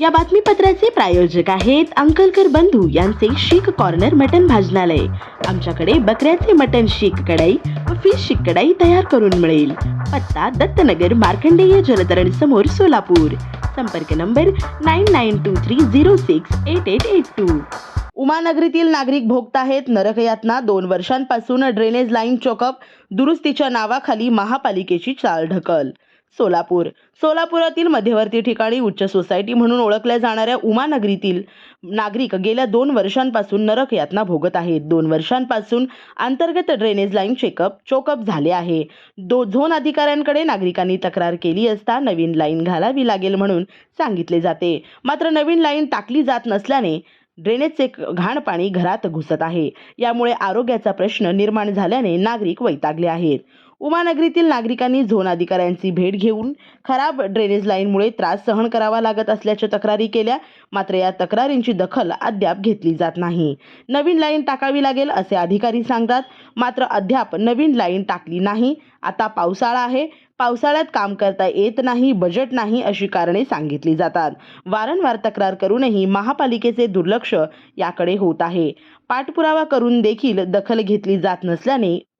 या बातमीपत्राचे प्रायोजक आहेत अंकलकर बंधू यांचे शीख कॉर्नर मटन भाजनालय. आमच्याकडे बकऱ्याचे मटन शीख कढाई व फिश शीख कढाई तयार करून मिळेल. पत्ता दत्तनगर मार्कंडेय जलतरण समोर सोलापूर. संपर्क number nine nine two three zero six eight eight eight two उमानगरीतील नागरिक भोगताहेत नरकयातना दोन वर्षांपासून ड्रेनेज लाईन चोकअप दुरुस्तीच्या नावाखाली महापालिकेची चाल ढकल. सोलापूर. सोलापुरातील मध्यवर्ती ठिकाणी उच्च सोसायटी म्हणून ओळखल्या जाणाऱ्या उमानगरीतील नागरिक गेल्या दोन वर्षांपासून नरक यातना भोगत आहेत. दोन वर्षांपासून अंतर्गत ड्रेनेज लाईन चेकअप चोकअप झाले आहे. दो झोन अधिकाऱ्यांकडे नागरिकांनी तक्रार केली असता नवीन लाईन घालावी लागेल म्हणून सांगितले जाते. मात्र नवीन लाईन टाकली जात नसल्याने ड्रेनेजचे घाण पाणी घरात घुसत आहे. यामुळे आरोग्याचा प्रश्न निर्माण झाल्याने नागरिक वैतागले आहेत. उमानगरीतील नागरिकांनी झोन अधिकाऱ्यांची भेट घेऊन खराब ड्रेनेज लाईनमुळे त्रास सहन करावा लागत असल्याच्या तक्रारी केल्या. मात्र या तक्रारींची दखल अद्याप घेतली जात नाही. नवीन लाईन टाकावी लागेल असे अधिकारी सांगतात. मात्र अद्याप नवीन लाईन टाकली नाही. आता पावसाळा आहे. पावसाळ्यात काम करता येत नाही बजेट नाही अशी कारणे सांगितली जातात. वारंवार तक्रार करूनही महापालिकेचे दुर्लक्ष याकडे होत आहे. पाठपुरावा करून देखील दखल घेतली जात नसल्याने